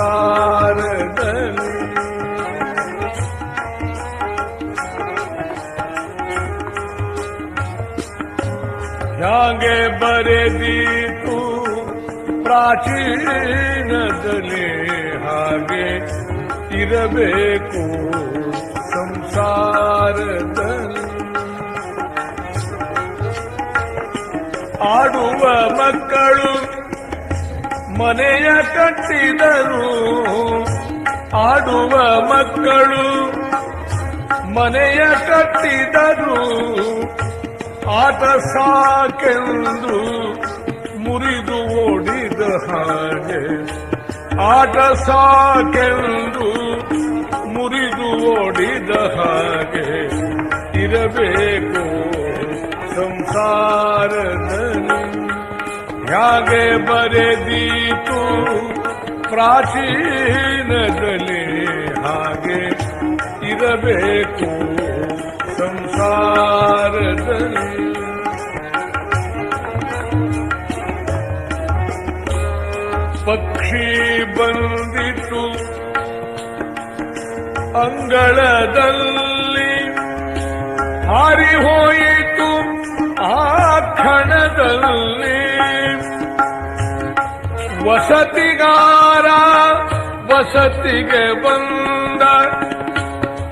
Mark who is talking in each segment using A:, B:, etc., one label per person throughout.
A: ಸಂಸಾರದಲ್ಲಿ ಹ್ಯಾಂಗೆ ಬರೆದೀತು ಪ್ರಾಚೀನದಲ್ಲಿ ಹಾಗೆ ಇರಬೇಕು ಸಂಸಾರದಲ್ಲಿ ಆಡುವ ಮಕ್ಕಳು ಮನೆಯ ಕಟ್ಟಿದರು. ಆಡುವ ಮಕ್ಕಳು ಮನೆಯ ಕಟ್ಟಿದರು. ಆಟ ಸಾಕೆಂದು ಮುರಿದು ಓಡಿದ ಹಾಗೆ ಆಟ ಸಾಕೆಂದು ಮುರಿದು ಓಡಿದ ಹಾಗೆ ಹೇಗೆ ಬರೆದೀತು. ಪ್ರಾಚೀನದಲ್ಲಿ ಹಾಗೆ ಇರಬೇಕು ಸಂಸಾರದಲ್ಲಿ. ಪಕ್ಷಿ ಬಂದಿತು ಅಂಗಳದಲ್ಲಿ. ಹಾರಿ ಹೋಯಿತು ಆ ಕ್ಷಣದಲ್ಲಿ. ವಸತಿಗಾರ, ವಸತಿಗೆ ಬಂದ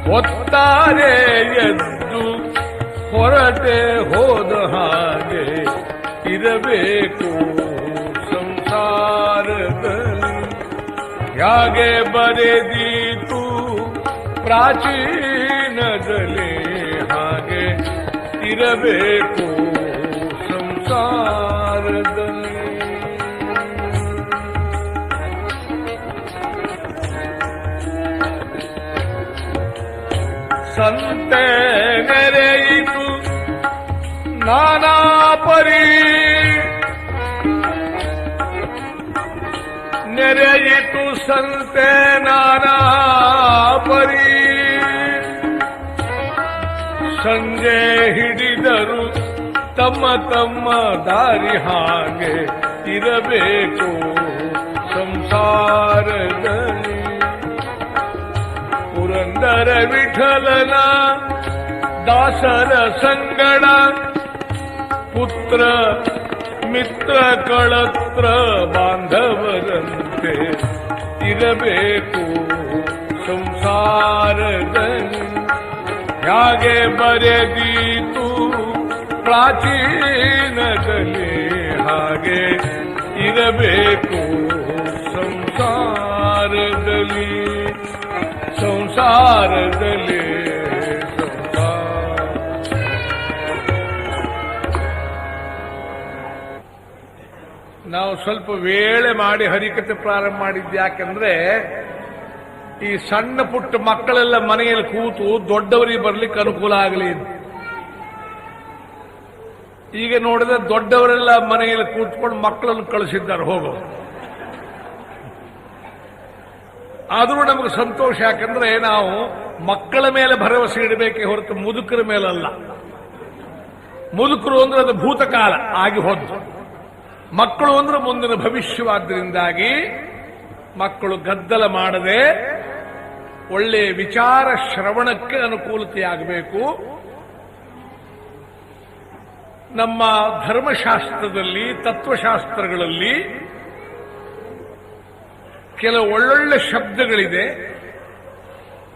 A: ಹೊತ್ತಾರೆ ಎದ್ದು ಹೊರಟೆ ಹೋದ ಹಾಗೆ ಇರಬೇಕು ಸಂಸಾರದಲ್ಲಿ. ಹಾಗೆ ಬರೆದೀತು ಪ್ರಾಚೀನದಲ್ಲಿ ಹಾಗೆ ಇರಬೇಕು ಸಂಸಾರದಲ್ಲಿ ನೆರೆಯಿತು ನಾನಾ ಪರಿ ನೆರೆಯಿತು ಸಂತೆ ನಾನಾ ಪರಿ ಸಂಜೆ ಹಿಡಿದರು ತಮ್ಮ ತಮ್ಮ ದಾರಿ ಹಾಗೆ ಇರಬೇಕು ಸಂಸಾರದಲ್ಲಿ ಪುರಂದರ ವಿಠಲನ, ದಾಸರ ಸಂಗಡ, ಪುತ್ರ ಮಿತ್ರ ಕಳತ್ರ ಬಾಂಧವರಂತೆ ಇರಬೇಕು ಸಂಸಾರದಲ್ಲಿ. ಹಾಗೆ ಬರೆದೀತು ಪ್ರಾಚೀನದಲ್ಲಿ, ಹಾಗೆ ಇರಬೇಕು ಸಂಸಾರದಲ್ಲಿ ಸಂಸಾರ ನಾವು ಸ್ವಲ್ಪ ವೇಳೆ ಮಾಡಿ ಹರಿಕತೆ ಪ್ರಾರಂಭ ಮಾಡಿದ್ದು ಯಾಕಂದ್ರೆ ಈ ಸಣ್ಣ ಪುಟ್ಟ ಮಕ್ಕಳೆಲ್ಲ ಮನೆಯಲ್ಲಿ ಕೂತು ದೊಡ್ಡವರಿಗೆ ಬರ್ಲಿಕ್ಕೆ ಅನುಕೂಲ ಆಗಲಿ ಈಗ ನೋಡಿದ್ರೆ ದೊಡ್ಡವರೆಲ್ಲ ಮನೆಯಲ್ಲಿ ಕೂತ್ಕೊಂಡು ಮಕ್ಕಳನ್ನು ಕಳಿಸಿದ್ದಾರೆ ಹೋಗೋ. ಆದರೂ ನಮಗೆ ಸಂತೋಷ, ಯಾಕಂದ್ರೆ ನಾವು ಮಕ್ಕಳ ಮೇಲೆ ಭರವಸೆ ಇಡಬೇಕೆ ಹೊರತು ಮುದುಕರ ಮೇಲಲ್ಲ. ಮುದುಕರು ಅಂದ್ರೆ ಅದು ಭೂತಕಾಲ ಆಗಿ ಹೋದ್ದು. ಮಕ್ಕಳು ಅಂದ್ರೆ ಮುಂದಿನ ಭವಿಷ್ಯವಾದ್ದರಿಂದಾಗಿ ಮಕ್ಕಳು ಗದ್ದಲ ಮಾಡದೆ ಒಳ್ಳೆಯ ವಿಚಾರ ಶ್ರವಣಕ್ಕೆ ಅನುಕೂಲತೆಯಾಗಬೇಕು. ನಮ್ಮ ಧರ್ಮಶಾಸ್ತ್ರದಲ್ಲಿ, ತತ್ವಶಾಸ್ತ್ರಗಳಲ್ಲಿ ಕೆಲವು ಒಳ್ಳೊಳ್ಳೆ ಶಬ್ದಗಳಿದೆ.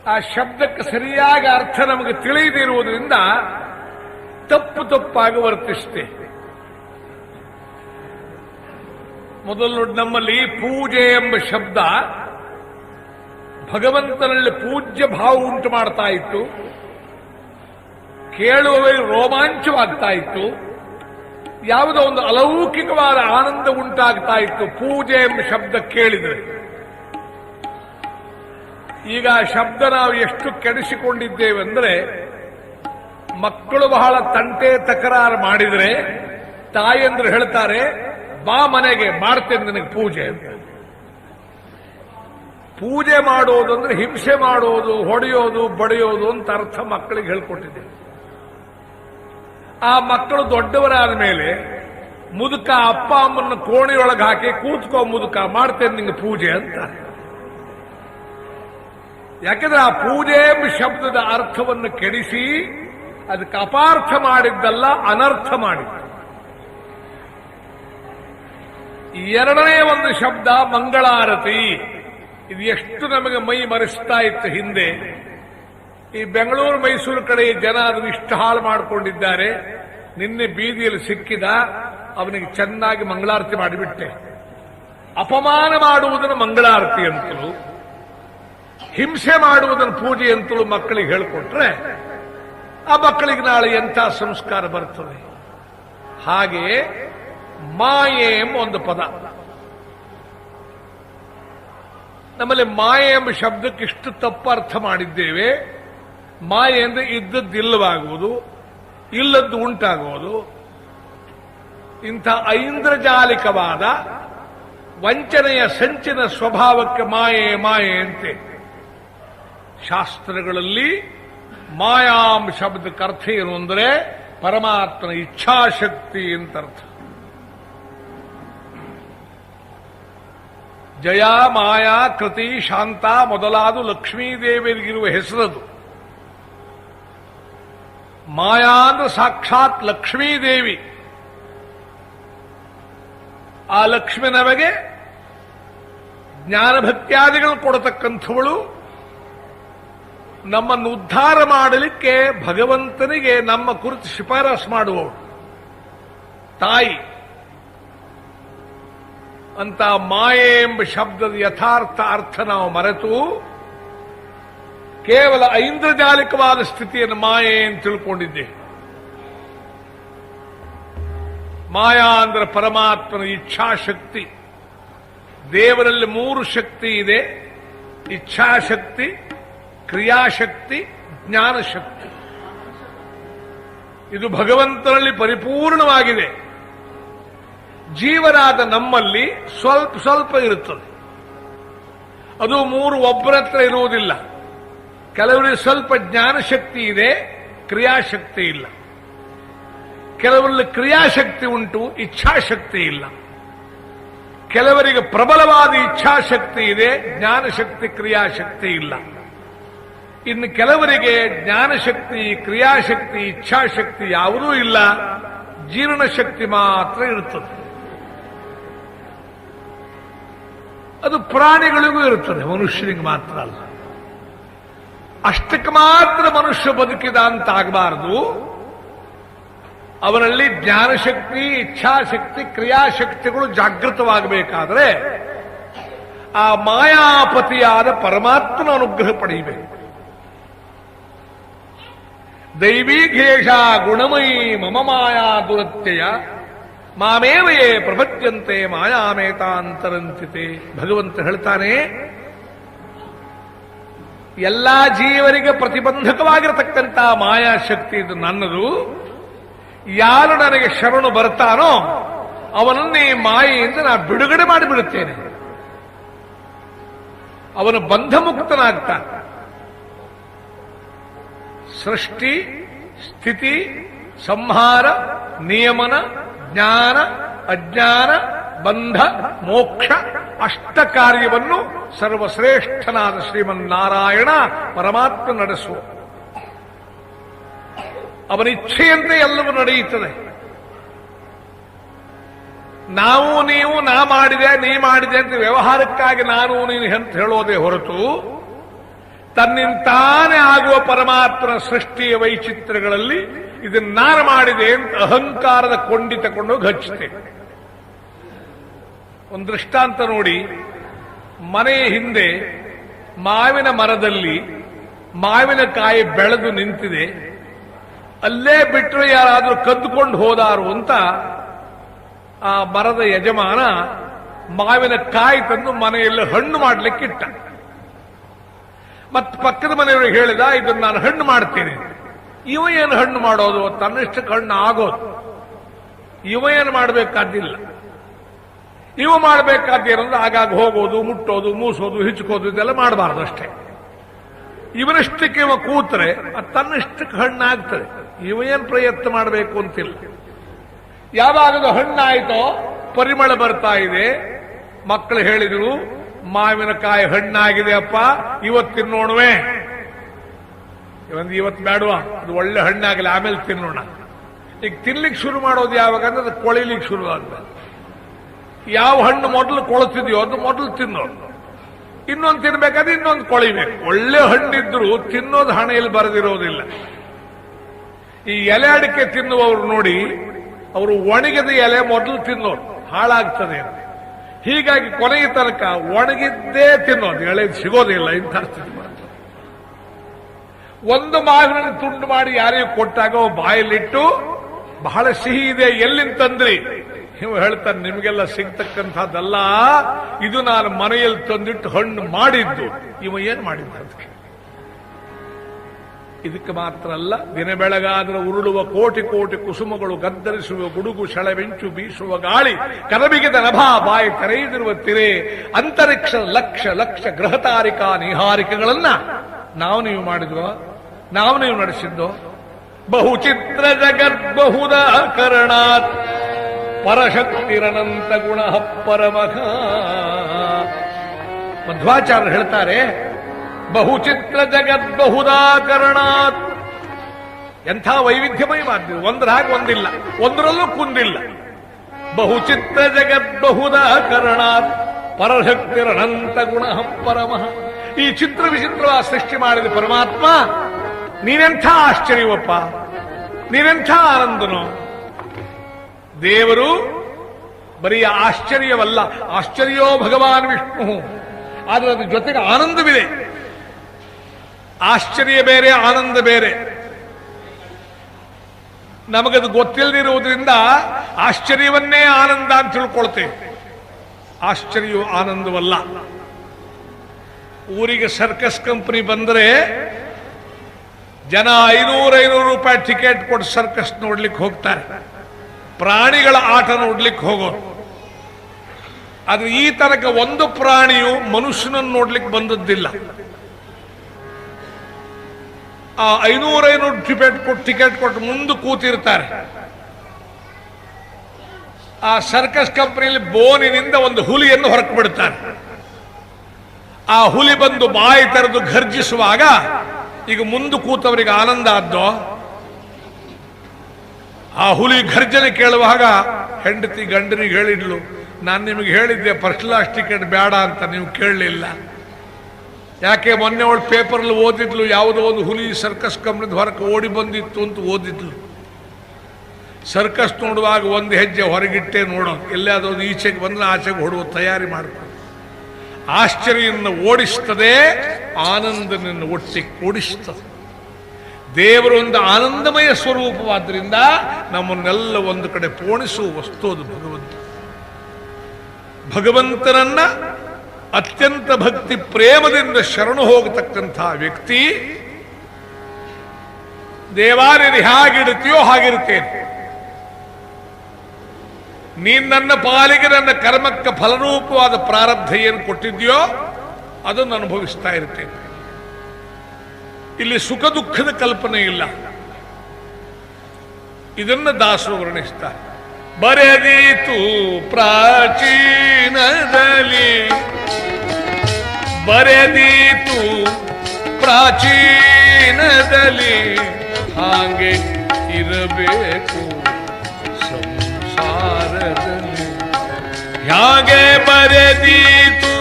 A: ಆ ಶಬ್ದಕ್ಕೆ ಸರಿಯಾಗಿ ಅರ್ಥ ನಮಗೆ ತಿಳಿಯದಿರುವುದರಿಂದ ತಪ್ಪು ತಪ್ಪಾಗಿ ವರ್ತಿಸುತ್ತೆ. ಮೊದಲು ನಮ್ಮಲ್ಲಿ ಪೂಜೆ ಎಂಬ ಶಬ್ದ ಭಗವಂತನಲ್ಲಿ ಪೂಜ್ಯ ಭಾವ ಉಂಟು ಮಾಡ್ತಾ ಇತ್ತು. ಕೇಳುವವರಿಗೆ ರೋಮಾಂಚವಾಗ್ತಾ ಇತ್ತು. ಯಾವುದೋ ಒಂದು ಅಲೌಕಿಕವಾದ ಆನಂದ ಉಂಟಾಗ್ತಾ ಇತ್ತು. ಪೂಜೆ ಎಂಬ ಶಬ್ದ ಕೇಳಿದರೆ. ಈಗ ಶಬ್ದ ನಾವು ಎಷ್ಟು ಕೆಡಿಸಿಕೊಂಡಿದ್ದೇವೆಂದರೆ, ಮಕ್ಕಳು ಬಹಳ ತಂಟೆ ತಕರಾರು ಮಾಡಿದರೆ ತಾಯಂದ್ರು ಹೇಳ್ತಾರೆ, ಬಾ ಮನೆಗೆ, ಮಾಡ್ತೇನೆ ನಿನಗೆ ಪೂಜೆ ಅಂತ. ಪೂಜೆ ಮಾಡೋದು ಅಂದ್ರೆ ಹಿಂಸೆ ಮಾಡೋದು, ಹೊಡೆಯೋದು, ಬಡಿಯೋದು ಅಂತ ಅರ್ಥ ಮಕ್ಕಳಿಗೆ ಹೇಳ್ಕೊಟ್ಟಿದೆ ಆ ಮಕ್ಕಳು ದೊಡ್ಡವರಾದ ಮೇಲೆ ಮುದುಕ ಅಪ್ಪ ಅಮ್ಮನ ಕೋಣೆಯೊಳಗೆ ಹಾಕಿ, ಕೂತ್ಕೋ ಮುದುಕ, ಮಾಡ್ತೇನೆ ನಿಂಗೆ ಪೂಜೆ ಅಂತ. ಯಾಕೆಂದ್ರೆ ಆ ಪೂಜೆ ಶಬ್ದದ ಅರ್ಥವನ್ನು ಕೆಡಿಸಿ ಅದಕ್ಕೆ ಅಪಾರ್ಥ ಮಾಡಿದ್ದಲ್ಲ, ಅನರ್ಥ ಮಾಡಿದ್ದು. ಎರಡನೇ ಒಂದು ಶಬ್ದ ಮಂಗಳಾರತಿ. ಇದು ಎಷ್ಟು ನಮಗೆ ಮೈ ಮರೆಸ್ತಾ ಇತ್ತು ಹಿಂದೆ. ಈ ಬೆಂಗಳೂರು, ಮೈಸೂರು ಕಡೆ ಜನ ಅದನ್ನು ಇಷ್ಟು ಹಾಳು ಮಾಡಿಕೊಂಡಿದ್ದಾರೆ. ನಿನ್ನೆ ಬೀದಿಯಲ್ಲಿ ಸಿಕ್ಕಿದ, ಅವನಿಗೆ ಚೆನ್ನಾಗಿ ಮಂಗಳಾರತಿ ಮಾಡಿಬಿಟ್ಟೆ. ಅಪಮಾನ ಮಾಡುವುದನ್ನು ಮಂಗಳಾರತಿ ಅಂತಲೂ. ಹಿಂಸೆ ಮಾಡುವುದನ್ನು ಪೂಜೆ ಅಂತಲೂ ಮಕ್ಕಳಿಗೆ ಹೇಳಿಕೊಟ್ರೆ, ಆ ಮಕ್ಕಳಿಗೆ ನಾಳೆ ಎಂಥ ಸಂಸ್ಕಾರ ಬರ್ತದೆ? ಹಾಗೆ ಮಾಯೆ ಎಂಬ ಒಂದು ಪದ. ನಮ್ಮಲ್ಲಿ ಮಾಯೆ ಎಂಬ ಶಬ್ದಕ್ಕೆ ಇಷ್ಟು ತಪ್ಪು ಅರ್ಥ ಮಾಡಿದ್ದೇವೆ. ಮಾಯೆ ಅಂದ್ರೆ ಇದ್ದದ್ದು ಇಲ್ಲವಾಗುವುದು, ಇಲ್ಲದ್ದು ಉಂಟಾಗುವುದು. ಇಂಥ ಐಂದ್ರಜಾಲಿಕವಾದ, ವಂಚನೆಯ ಸಂಚಿನ ಸ್ವಭಾವಕ್ಕೆ ಮಾಯೆ ಮಾಯೆ ಅಂತೆ. ಶಾಸ್ತ್ರಗಳಲ್ಲಿ ಮಾಯಾಂ ಅರ್ಥ ಏನು ಅಂದರೆ ಪರಮಾತ್ಮನ ಇಚ್ಛಾಶಕ್ತಿ ಅಂತ ಅರ್ಥ. ಜಯ, ಮಾಯಾ, ಕೃತಿ, ಶಾಂತ ಮೊದಲಾದ ಲಕ್ಷ್ಮೀದೇವಿಯರಿಗಿರುವ ಹೆಸರದು. ಮಾಯಾ ಅಂದ್ರೆ ಸಾಕ್ಷಾತ್ ಲಕ್ಷ್ಮೀದೇವಿ. ಆ ಲಕ್ಷ್ಮಿ ನಮಗೆ ಜ್ಞಾನಭಕ್ತ್ಯಾದಿಗಳು ಕೊಡತಕ್ಕಂಥವಳು ನಮ್ಮನ್ನು ಉದ್ಧಾರ ಮಾಡಲಿಕ್ಕೆ ಭಗವಂತನಿಗೆ ನಮ್ಮ ಕುರಿತು ಶಿಫಾರಸು ಮಾಡುವವಳು. ತಾಯಿ. ಅಂತ ಮಾಯೆ ಎಂಬ ಶಬ್ದದ ಯಥಾರ್ಥ ಅರ್ಥ ನಾವು ಮರೆತು ಕೇವಲ ಐಂದ್ರಜಾಲಿಕವಾದ ಸ್ಥಿತಿಯನ್ನು ಮಾಯೆ ಅಂತ ತಿಳ್ಕೊಂಡಿದ್ದೆ. ಮಾಯಾ ಅಂದ್ರೆ ಪರಮಾತ್ಮನ ಇಚ್ಛಾಶಕ್ತಿ. ದೇವರಲ್ಲಿ ಮೂರು ಶಕ್ತಿ ಇದೆ. ಇಚ್ಛಾಶಕ್ತಿ ಕ್ರಿಯಾಶಕ್ತಿ, ಜ್ಞಾನಶಕ್ತಿ. ಇದು ಭಗವಂತನಲ್ಲಿ ಪರಿಪೂರ್ಣವಾಗಿದೆ. ಜೀವನಾದ ನಮ್ಮಲ್ಲಿ ಸ್ವಲ್ಪ ಸ್ವಲ್ಪ ಇರುತ್ತದೆ. ಅದು ಮೂರು ಒಬ್ಬರ ಹತ್ರ ಇರುವುದಿಲ್ಲ. ಕೆಲವರಿಗೆ ಸ್ವಲ್ಪ ಜ್ಞಾನಶಕ್ತಿ ಇದೆ, ಕ್ರಿಯಾಶಕ್ತಿ ಇಲ್ಲ. ಕೆಲವರಲ್ಲಿ ಕ್ರಿಯಾಶಕ್ತಿ ಉಂಟು, ಇಚ್ಛಾಶಕ್ತಿ ಇಲ್ಲ. ಕೆಲವರಿಗೆ ಪ್ರಬಲವಾದ ಇಚ್ಛಾಶಕ್ತಿ ಇದೆ, ಜ್ಞಾನಶಕ್ತಿ, ಕ್ರಿಯಾಶಕ್ತಿ ಇಲ್ಲ. ಇನ್ನು ಕೆಲವರಿಗೆ ಜ್ಞಾನಶಕ್ತಿ, ಕ್ರಿಯಾಶಕ್ತಿ, ಇಚ್ಛಾಶಕ್ತಿ ಯಾವುದೂ ಇಲ್ಲ. ಜೀರ್ಣಶಕ್ತಿ ಮಾತ್ರ ಇರುತ್ತದೆ. ಅದು ಪ್ರಾಣಿಗಳಿಗೂ ಇರುತ್ತದೆ, ಮನುಷ್ಯನಿಗೆ ಮಾತ್ರ ಅಲ್ಲ. ಅಷ್ಟಕ್ಕೆ ಮಾತ್ರ ಮನುಷ್ಯ ಬದುಕಿದ ಅಂತ ಆಗಬಾರದು ಜ್ಞಾನಶಕ್ತಿ, ಇಚ್ಛಾಶಕ್ತಿ, ಕ್ರಿಯಾಶಕ್ತಿಗಳು ಜಾಗೃತವಾಗಬೇಕಾದ್ರೆ ಆ ಮಾಯಾಪತಿಯಾದ ಪರಮಾತ್ಮನ ಅನುಗ್ರಹ ಪಡೆಯಬೇಕು. ದೈವೀಘೇಷ ಗುಣಮಯಿ ಮಮ ಮಾಯಾ ದುರತ್ಯಯ ಮಾಮೇವಯೇ ಪ್ರಪತ್ಯಂತೆ ಮಾಯಾಮೇತಾಂತರಂತಿತೆ. ಭಗವಂತ ಹೇಳ್ತಾನೆ, ಎಲ್ಲಾ ಜೀವರಿಗೆ ಪ್ರತಿಬಂಧಕವಾಗಿರತಕ್ಕಂಥ ಮಾಯಾಶಕ್ತಿ ಇದು ನನ್ನದು. ಯಾರು ನನಗೆ ಶರಣು ಬರ್ತಾನೋ ಅವನನ್ನೇ ಮಾಯೆಯಿಂದ ನಾನು ಬಿಡುಗಡೆ ಮಾಡಿಬಿಡುತ್ತೇನೆ. ಅವನು ಬಂಧಮುಕ್ತನಾಗ್ತಾನೆ. ಸೃಷ್ಟಿ, ಸ್ಥಿತಿ, ಸಂಹಾರ, ನಿಯಮನ, ಜ್ಞಾನ, ಅಜ್ಞಾನ, ಬಂಧ, ಮೋಕ್ಷ ಅಷ್ಟ ಕಾರ್ಯವನ್ನು ಸರ್ವಶ್ರೇಷ್ಠನಾದ ಶ್ರೀಮನ್ನಾರಾಯಣ ಪರಮಾತ್ಮ ನಡೆಸುವ. ಅವನ ಇಚ್ಛೆಯಂತೆ ಎಲ್ಲವೂ ನಡೆಯುತ್ತದೆ. ನಾವು, ನೀವು, ನಾ ಮಾಡಿದೆ, ನೀ ಮಾಡಿದೆ ಅಂತ ವ್ಯವಹಾರಕ್ಕಾಗಿ ನಾನು, ನೀನು ಅಂತ ಹೇಳೋದೇ ಹೊರತು ತನ್ನಿಂತಾನೇ ಆಗುವ ಪರಮಾತ್ಮನ ಸೃಷ್ಟಿಯ ವೈಚಿತ್ರ್ಯಗಳಲ್ಲಿ ಇದನ್ನ ನಾನು ಮಾಡಿದೆ ಅಂತ ಅಹಂಕಾರದ ಕೊಂಡಿ ತಗೊಂಡು ಹಚ್ಚುತ್ತೆ ಒಂದು ದೃಷ್ಟಾಂತ ನೋಡಿ. ಮನೆಯ ಹಿಂದೆ ಮಾವಿನ ಮರದಲ್ಲಿ ಮಾವಿನಕಾಯಿ ಬೆಳೆದು ನಿಂತಿದೆ. ಅಲ್ಲೇ ಬಿಟ್ಟರೆ ಯಾರಾದರೂ ಕದ್ದುಕೊಂಡು ಹೋದಾರು ಅಂತ ಆ ಮರದ ಯಜಮಾನ ಮಾವಿನ ಕಾಯಿ ತಂದು ಮನೆಯಲ್ಲಿ ಹಣ್ಣು ಮಾಡಲಿಕ್ಕಿಟ್ಟ. ಮತ್ತೆ ಪಕ್ಕದ ಮನೆಯವರು ಹೇಳಿದ ಇದನ್ನು ನಾನು ಹಣ್ಣು ಮಾಡ್ತೀನಿ. ಇವ ಏನು ಹಣ್ಣು ಮಾಡೋದು? ತನ್ನಷ್ಟಕ್ಕೆ ಹಣ್ಣು ಆಗೋದು. ಇವ ಏನು ಮಾಡಬೇಕಾದಿಲ್ಲ. ಇವ ಮಾಡಬೇಕಾದ್ದೇನಂದ್ರೆ ಆಗಾಗ ಹೋಗೋದು, ಮುಟ್ಟೋದು, ಮೂಸೋದು, ಹಿಚ್ಕೋದು, ಇದೆಲ್ಲ ಮಾಡಬಾರ್ದು ಅಷ್ಟೇ. ಇವನಷ್ಟಕ್ಕೆ ಇವ ಕೂತ್ರೆ ಅದು ತನ್ನಷ್ಟಕ್ಕೆ ಹಣ್ಣಾಗ್ತದೆ ಇವ ಏನು ಪ್ರಯತ್ನ ಮಾಡಬೇಕು ಅಂತಿಲ್ಲ. ಯಾವಾಗ ಅದು ಹಣ್ಣಾಯಿತೋ, ಪರಿಮಳ ಬರ್ತಾ ಇದೆ. ಮಕ್ಕಳು ಹೇಳಿದ್ರು ಮಾವಿನಕಾಯಿ ಹಣ್ಣಾಗಿದೆ ಅಪ್ಪ ಇವತ್ತು ನೋಡುವೆ ಒಂದು ಇವತ್ತು ಬೇಡುವ ಅದು ಒಳ್ಳೆ ಹಣ್ಣಾಗಲಿ, ಆಮೇಲೆ ತಿನ್ನೋಣ. ಈಗ ತಿನ್ಲಿಕ್ಕೆ ಶುರು ಮಾಡೋದು ಯಾವಾಗ ಅಂದ್ರೆ ಅದು ಕೊಳಿಲಿಕ್ಕೆ ಶುರು ಆದ್ಮೇಲೆ ಯಾವ ಹಣ್ಣು ಮೊದಲು ಕೊಳತಿದೆಯೋ ಅದು ಮೊದಲು ತಿನ್ನೋದು ಇನ್ನೊಂದು ತಿನ್ಬೇಕಾದ್ರೆ ಇನ್ನೊಂದು ಕೊಳಿಬೇಕು ಒಳ್ಳೆ ಹಣ್ಣಿದ್ರು ತಿನ್ನೋದು ಹಣೆಯಲ್ಲಿ ಬರೆದಿರೋದಿಲ್ಲ. ಈ ಎಲೆ ಅಡಿಕೆ ತಿನ್ನುವವರು ನೋಡಿ, ಅವರು ಒಣಗಿದ ಎಲೆ ಮೊದಲು ತಿನ್ನೋರು. ಹಾಳಾಗ್ತದೆ. ಹೀಗಾಗಿ ಕೊನೆಯ ತನಕ ಒಣಗಿದ್ದೇ ತಿನ್ನೋದು. ಎಳೆದು ಸಿಗೋದಿಲ್ಲ ಇಂಥ ಸ್ಥಿತಿ ಬರುತ್ತೆ ಒಂದು ಮಾವಿನ ತುಂಡು ಮಾಡಿ ಯಾರಿಗೂ ಕೊಟ್ಟಾಗ ಬಾಯಲ್ಲಿಟ್ಟು, ಬಹಳ ಸಿಹಿ ಇದೆ, ಎಲ್ಲಿಂದ ತಂದ್ರಿ? ನೀವು ಹೇಳ್ತಾರೆ, ನಿಮಗೆಲ್ಲ ಸಿಗ್ತಕ್ಕಂಥದ್ದಲ್ಲ, ಇದು ನಾನು ಮನೆಯಲ್ಲಿ ತಂದಿಟ್ಟು ಹಣ್ಣು ಮಾಡಿದ್ದು. ಇವ ಏನ್ ಮಾಡಿದ್ದ ಇದಕ್ಕೆ ಮಾತ್ರ ಅಲ್ಲ, ದಿನ ಬೆಳಗಾದರೆ ಉರುಳುವ ಕೋಟಿ ಕೋಟಿ ಕುಸುಮಗಳು ಗದ್ದರಿಸುವ ಗುಡುಗು ಶಳವೆಂಚು ಬೀಸುವ ಗಾಳಿ, ಕರಬಿಗಿದ ನಭಾ ಬಾಯಿ ತೆರೆಯದಿರುವ ತಿರೆ, ಅಂತರಿಕ್ಷ ಲಕ್ಷ ಲಕ್ಷ ಗ್ರಹತಾರಿಕಾ ನಿಹಾರಿಕೆಗಳನ್ನ ನಾವು ನೀವು ಮಾಡಿದ್ವೋ ನಾವು ನೀವು ನಡೆಸಿದ್ದು? ಬಹುಚಿತ್ರ ಜಗತ್ ಬಹುದ ಪರಶಕ್ತಿರನಂತ ಗುಣ ಪರಮಃ. ಮಧ್ವಾಚಾರ್ಯರು ಹೇಳ್ತಾರೆ ಬಹುಚಿತ್ರ ಜಗದ್ ಬಹುದಾಕರಣಾತ್. ಎಂಥ ವೈವಿಧ್ಯಮಯ ಮಾಧ್ಯ ಒಂದ್ರಾಗ ಒಂದಿಲ್ಲ. ಒಂದರಲ್ಲೂ ಕುಂದಿಲ್ಲ. ಬಹುಚಿತ್ರ ಜಗದ್ ಬಹುದಾಕರಣಾತ್. ಪರಶಕ್ತಿರನಂತ ಗುಣ ಪರಮಃ. ಈ ಚಿತ್ರ ವಿಚಿತ್ರ ಸೃಷ್ಟಿ ಮಾಡಿದ ಪರಮಾತ್ಮ, ನೀನೆಂಥ ಆಶ್ಚರ್ಯವಪ್ಪ? ನೀನೆಂಥ ಆನಂದನು? ದೇವರು ಬರೀ ಆಶ್ಚರ್ಯವಲ್ಲ. ಆಶ್ಚರ್ಯೋ ಭಗವಾನ್ ವಿಷ್ಣು. ಆದರೆ ಅದ್ರ ಜೊತೆಗೆ ಆನಂದವಿದೆ. ಆಶ್ಚರ್ಯ ಬೇರೆ, ಆನಂದ ಬೇರೆ. ನಮಗದು ಗೊತ್ತಿಲ್ಲದಿರುವುದರಿಂದ ಆಶ್ಚರ್ಯವನ್ನೇ ಆನಂದ ಅಂತ ತಿಳ್ಕೊಳ್ತೇವೆ. ಆಶ್ಚರ್ಯವು ಆನಂದವಲ್ಲ ಊರಿಗೆ ಸರ್ಕಸ್ ಕಂಪನಿ ಬಂದರೆ ಜನ ಐನೂರು ಐನೂರು ರೂಪಾಯಿ ಟಿಕೆಟ್ ಕೊಟ್ಟು ಸರ್ಕಸ್ ನೋಡ್ಲಿಕ್ಕೆ ಹೋಗ್ತಾರೆ. ಪ್ರಾಣಿಗಳ ಆಟ ನೋಡ್ಲಿಕ್ಕೆ ಹೋಗೋರು. ಆದ್ರೆ ಈ ತನಕ ಒಂದು ಪ್ರಾಣಿಯು ಮನುಷ್ಯನನ್ನು ನೋಡ್ಲಿಕ್ಕೆ ಬಂದದ್ದಿಲ್ಲ. ಆ ಐನೂರೈನೂರು ಟಿಕೆಟ್ ಕೊಟ್ಟು ಟಿಕೆಟ್ ಕೊಟ್ಟು ಮುಂದೆ ಕೂತಿರ್ತಾರೆ. ಆ ಸರ್ಕಸ್ ಕಂಪನಿಯಲ್ಲಿ ಬೋನಿನಿಂದ ಒಂದು ಹುಲಿಯನ್ನು ಹೊರಕು ಬಿಡ್ತಾರೆ ಆ ಹುಲಿ ಬಂದು ಬಾಯಿ ತೆರೆದು ಘರ್ಜಿಸುವಾಗ ಈಗ ಮುಂದೆ ಕೂತವರಿಗೆ ಆನಂದ ಆದ್ದೋ? ಆ ಹುಲಿ ಘರ್ಜನೆ ಕೇಳುವಾಗ ಹೆಂಡತಿ ಗಂಡನಿಗೆ ಹೇಳಿದ್ಲು, ನಾನು ನಿಮಗೆ ಹೇಳಿದ್ದೆ ಫಸ್ಟ್ ಕ್ಲಾಸ್ ಟಿಕೆಟ್ ಬೇಡ ಅಂತ, ನೀವು ಕೇಳಲಿಲ್ಲ. ಯಾಕೆ ಮೊನ್ನೆ ಅವಳು ಪೇಪರ್ಲ್ಲಿ ಓದಿದ್ಲು, ಯಾವುದೋ ಒಂದು ಹುಲಿ ಸರ್ಕಸ್ ಕಂಪ್ನಿದ ಹೊರಕ್ಕೆ ಓಡಿ ಬಂದಿತ್ತು ಅಂತ ಓದಿದ್ಲು. ಸರ್ಕಸ್ ನೋಡುವಾಗ ಒಂದು ಹೆಜ್ಜೆ ಹೊರಗಿಟ್ಟೆ ನೋಡೋದು ಎಲ್ಲೇ ಒಂದು ಈಚೆಗೆ ಬಂದ್ರೆ ಆಚೆಗೆ ಹೊಡುವ ತಯಾರಿ ಮಾಡಿಕೊಂಡು ಆಶ್ಚರ್ಯವನ್ನು ಓಡಿಸ್ತದೆ ಆನಂದನನ್ನು ಒಟ್ಟಿ ಓಡಿಸ್ತದೆ ದೇವರು ಒಂದು ಆನಂದಮಯ ಸ್ವರೂಪವಾದ್ದರಿಂದ ನಮ್ಮನ್ನೆಲ್ಲ ಒಂದು ಕಡೆ ಪೋಣಿಸುವ ವಸ್ತು ಅದು ಭಗವಂತ. ಭಗವಂತನನ್ನ ಅತ್ಯಂತ ಭಕ್ತಿ ಪ್ರೇಮದಿಂದ ಶರಣು ಹೋಗತಕ್ಕಂಥ ವ್ಯಕ್ತಿ ದೇವಾಲಯ ಹೇಗಿಡ್ತೀಯೋ ಹಾಗಿರುತ್ತೇನೆ. ನೀನ್ ನನ್ನ ಪಾಲಿಗೆ ನನ್ನ ಕರ್ಮಕ್ಕೆ ಫಲರೂಪವಾದ ಪ್ರಾರಬ್ಧ ಏನು ಕೊಟ್ಟಿದ್ಯೋ ಅದನ್ನು ಅನುಭವಿಸ್ತಾ ಇರ್ತೇನೆ. ಇಲ್ಲಿ ಸುಖ ದುಃಖದ ಕಲ್ಪನೆ ಇಲ್ಲ. ಇದನ್ನು ದಾಸರು ವರ್ಣಿಸ್ತಾರೆ. ಬರೆದೀತು ಪ್ರಾಚೀನದಲ್ಲಿ. ಬರೆದೀತು ಪ್ರಾಚೀನದಲ್ಲಿ. ಹಾಗೆ ಇರಬೇಕು ಸಂಸಾರದಲ್ಲಿ. ಹಾಗೆ ಬರೆದೀತು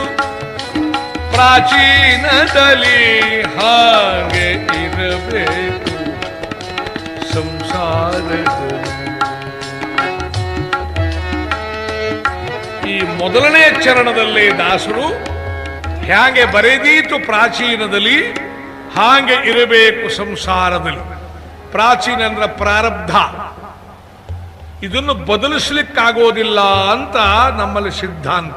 A: ಪ್ರಾಚೀನದಲ್ಲಿ. ಹಾಗೆ ಇರಬೇಕು ಸಂಸಾರದಲ್ಲಿ. ಮೊದಲನೇ ಚರಣದಲ್ಲಿ ದಾಸರು ಹೇಗೆ ಬರೆದೀತು ಪ್ರಾಚೀನದಲ್ಲಿ, ಹಾಗೆ ಇರಬೇಕು ಸಂಸಾರದಲ್ಲಿ. ಪ್ರಾಚೀನ ಅಂದ್ರೆ ಪ್ರಾರಬ್ಧ. ಇದನ್ನು ಬದಲಿಸ್ಲಿಕ್ಕಾಗೋದಿಲ್ಲ ಅಂತ ನಮ್ಮಲ್ಲಿ ಸಿದ್ಧಾಂತ.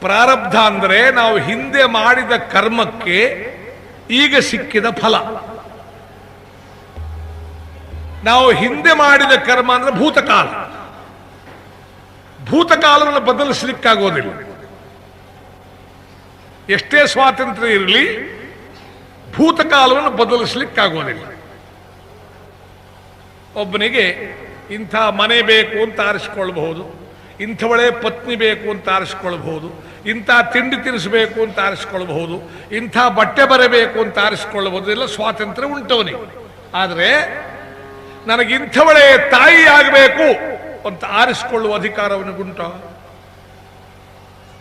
A: ಪ್ರಾರಬ್ಧ ಅಂದ್ರೆ ನಾವು ಹಿಂದೆ ಮಾಡಿದ ಕರ್ಮಕ್ಕೆ ಈಗ ಸಿಕ್ಕಿದ ಫಲ. ನಾವು ಹಿಂದೆ ಮಾಡಿದ ಕರ್ಮ ಅಂದ್ರೆ ಭೂತಕಾಲ. ಭೂತಕಾಲವನ್ನು ಬದಲಿಸಲಿಕ್ಕಾಗೋದಿಲ್ಲ. ಎಷ್ಟೇ ಸ್ವಾತಂತ್ರ್ಯ ಇರಲಿ, ಭೂತಕಾಲವನ್ನು ಬದಲಿಸಲಿಕ್ಕಾಗೋದಿಲ್ಲ. ಒಬ್ಬನಿಗೆ ಇಂಥ ಮನೆ ಬೇಕು ಅಂತ ಆರಿಸಿಕೊಳ್ಳಬಹುದು, ಇಂಥವಳೇ ಪತ್ನಿ ಬೇಕು ಅಂತ ಆರಿಸ್ಕೊಳ್ಬಹುದು ಇಂಥ ತಿಂಡಿ ತಿನಿಸಬೇಕು ಅಂತ ಆರಿಸ್ಕೊಳ್ಬಹುದು ಇಂಥ ಬಟ್ಟೆ ಬರಬೇಕು ಅಂತ ಆರಿಸಿಕೊಳ್ಳಬಹುದು ಇಲ್ಲ ಸ್ವಾತಂತ್ರ್ಯ ಉಂಟವನಿಗೆ ಆದರೆ ನನಗೆ ಇಂಥವಳೇ ತಾಯಿ ಆಗಬೇಕು ಅಂತ ಆರಿಸಿಕೊಳ್ಳುವ ಅಧಿಕಾರ ಅವನಿಗುಂಟ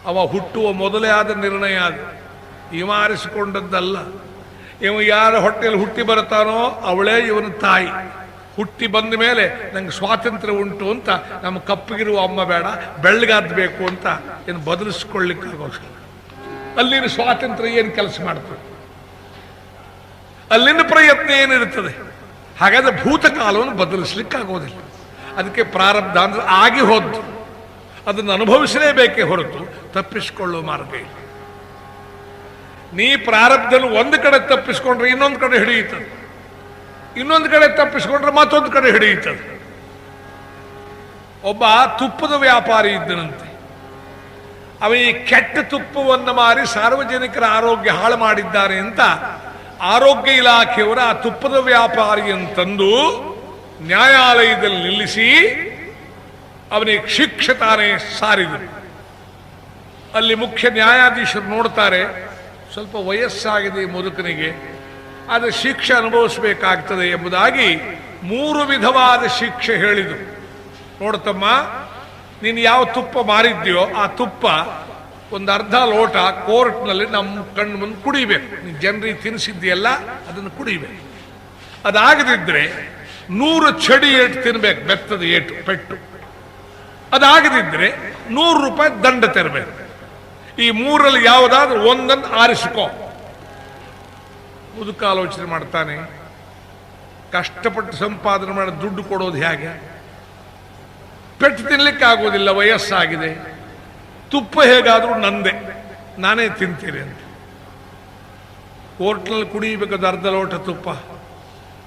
A: ಅವ ಹುಟ್ಟುವ ಮೊದಲೇ ಆದ ನಿರ್ಣಯ ಅದು. ಇವ ಆರಿಸಿಕೊಂಡದ್ದಲ್ಲ. ಇವ ಯಾರ ಹೊಟ್ಟೆಯಲ್ಲಿ ಹುಟ್ಟಿ ಬರ್ತಾನೋ ಅವಳೇ ಇವನ ತಾಯಿ. ಹುಟ್ಟಿ ಬಂದ ಮೇಲೆ ನಂಗೆ ಸ್ವಾತಂತ್ರ್ಯ ಉಂಟು ಅಂತ, ನಮ್ಮ ಕಪ್ಪಗಿರುವ ಅಮ್ಮ ಬೇಡ ಬೆಳ್ಳಗಾದ್ಬೇಕು ಅಂತ ಏನು ಬದಲಿಸ್ಕೊಳ್ಳಿಕ್ಕಾಗೋಸ್ಕರ ಅಲ್ಲಿನ ಸ್ವಾತಂತ್ರ್ಯ ಏನು ಕೆಲಸ ಮಾಡ್ತದೆ? ಅಲ್ಲಿನ ಪ್ರಯತ್ನ ಏನಿರುತ್ತದೆ? ಹಾಗಾದ್ರೆ ಭೂತಕಾಲವನ್ನು ಬದಲಿಸ್ಲಿಕ್ಕಾಗೋದಿಲ್ಲ. ಅದಕ್ಕೆ ಪ್ರಾರಬ್ಧ ಅಂದ್ರೆ ಆಗಿ ಹೋದ್ದು. ಅದನ್ನು ಅನುಭವಿಸಲೇಬೇಕೇ ಹೊರತು ತಪ್ಪಿಸಿಕೊಳ್ಳುವ ಮಾರ್ಗ ಇಲ್ಲ. ನೀ ಪ್ರಾರಬ್ಧದಲ್ಲಿ ಒಂದು ಕಡೆ ತಪ್ಪಿಸ್ಕೊಂಡ್ರೆ ಇನ್ನೊಂದು ಕಡೆ ಹಿಡಿಯುತ್ತದೆ. ಇನ್ನೊಂದು ಕಡೆ ತಪ್ಪಿಸ್ಕೊಂಡ್ರೆ ಮತ್ತೊಂದು ಕಡೆ ಹಿಡಿಯುತ್ತದೆ. ಒಬ್ಬ ತುಪ್ಪದ ವ್ಯಾಪಾರಿ ಇದ್ದನಂತೆ. ಅವ ಈ ಕೆಟ್ಟ ತುಪ್ಪವನ್ನು ಮಾರಿ ಸಾರ್ವಜನಿಕರ ಆರೋಗ್ಯ ಹಾಳು ಮಾಡಿದ್ದಾರೆ ಅಂತ ಆರೋಗ್ಯ ಇಲಾಖೆಯವರ ಆ ತುಪ್ಪದ ವ್ಯಾಪಾರಿಯನ್ನು ತಂದು ನ್ಯಾಯಾಲಯದಲ್ಲಿ ನಿಲ್ಲಿಸಿ ಅವನಿಗೆ ಶಿಕ್ಷೆ ತಾನೇ ಸಾರಿದರು. ಅಲ್ಲಿ ಮುಖ್ಯ ನ್ಯಾಯಾಧೀಶರು ನೋಡ್ತಾರೆ, ಸ್ವಲ್ಪ ವಯಸ್ಸಾಗಿದೆ ಮುದುಕನಿಗೆ ಅದು ಶಿಕ್ಷೆ ಅನುಭವಿಸಬೇಕಾಗ್ತದೆ ಎಂಬುದಾಗಿ ಮೂರು ವಿಧವಾದ ಶಿಕ್ಷೆ ಹೇಳಿದರು. ನೋಡ್ತಮ್ಮ, ನೀನು ಯಾವ ತುಪ್ಪ ಮಾರಿದ್ಯೋ ಆ ತುಪ್ಪ ಒಂದು ಅರ್ಧ ಲೋಟ ಕೋರ್ಟ್ನಲ್ಲಿ ನಮ್ಮ ಕಣ್ಣು ಮುಂದೆ ಕುಡಿಬೇಕು. ನೀನು ಜನರಿಗೆ ತಿನ್ನಿಸಿದ್ದೀಯಲ್ಲ, ಅದನ್ನು ಕುಡಿಬೇಕು. ಅದಾಗದಿದ್ರೆ ನೂರು ಚಡಿ ಏಟು ತಿನ್ಬೇಕು, ಬೆತ್ತದ ಏಟು, ಪೆಟ್ಟು. ಅದಾಗದಿದ್ರೆ ನೂರು ರೂಪಾಯಿ ದಂಡ ತೆರಬೇಕು. ಈ ಮೂರಲ್ಲಿ ಯಾವುದಾದ್ರೂ ಒಂದನ್ನು ಆರಿಸಿಕೋ. ಮುದುಕ ಆಲೋಚನೆ ಮಾಡ್ತಾನೆ, ಕಷ್ಟಪಟ್ಟು ಸಂಪಾದನೆ ಮಾಡಿ ದುಡ್ಡು ಕೊಡೋದು ಹೇಗೆ? ಪೆಟ್ಟು ತಿನ್ಲಿಕ್ಕೆ ಆಗೋದಿಲ್ಲ ವಯಸ್ಸಾಗಿದೆ. ತುಪ್ಪ ಹೇಗಾದರೂ ನಂದೆ, ನಾನೇ ತಿಂತೀನಿ ಅಂತ. ಕೋರ್ಟ್ನಲ್ಲಿ ಕುಡಿಯಬೇಕಾದ ಅರ್ಧ ಲೋಟ ತುಪ್ಪ.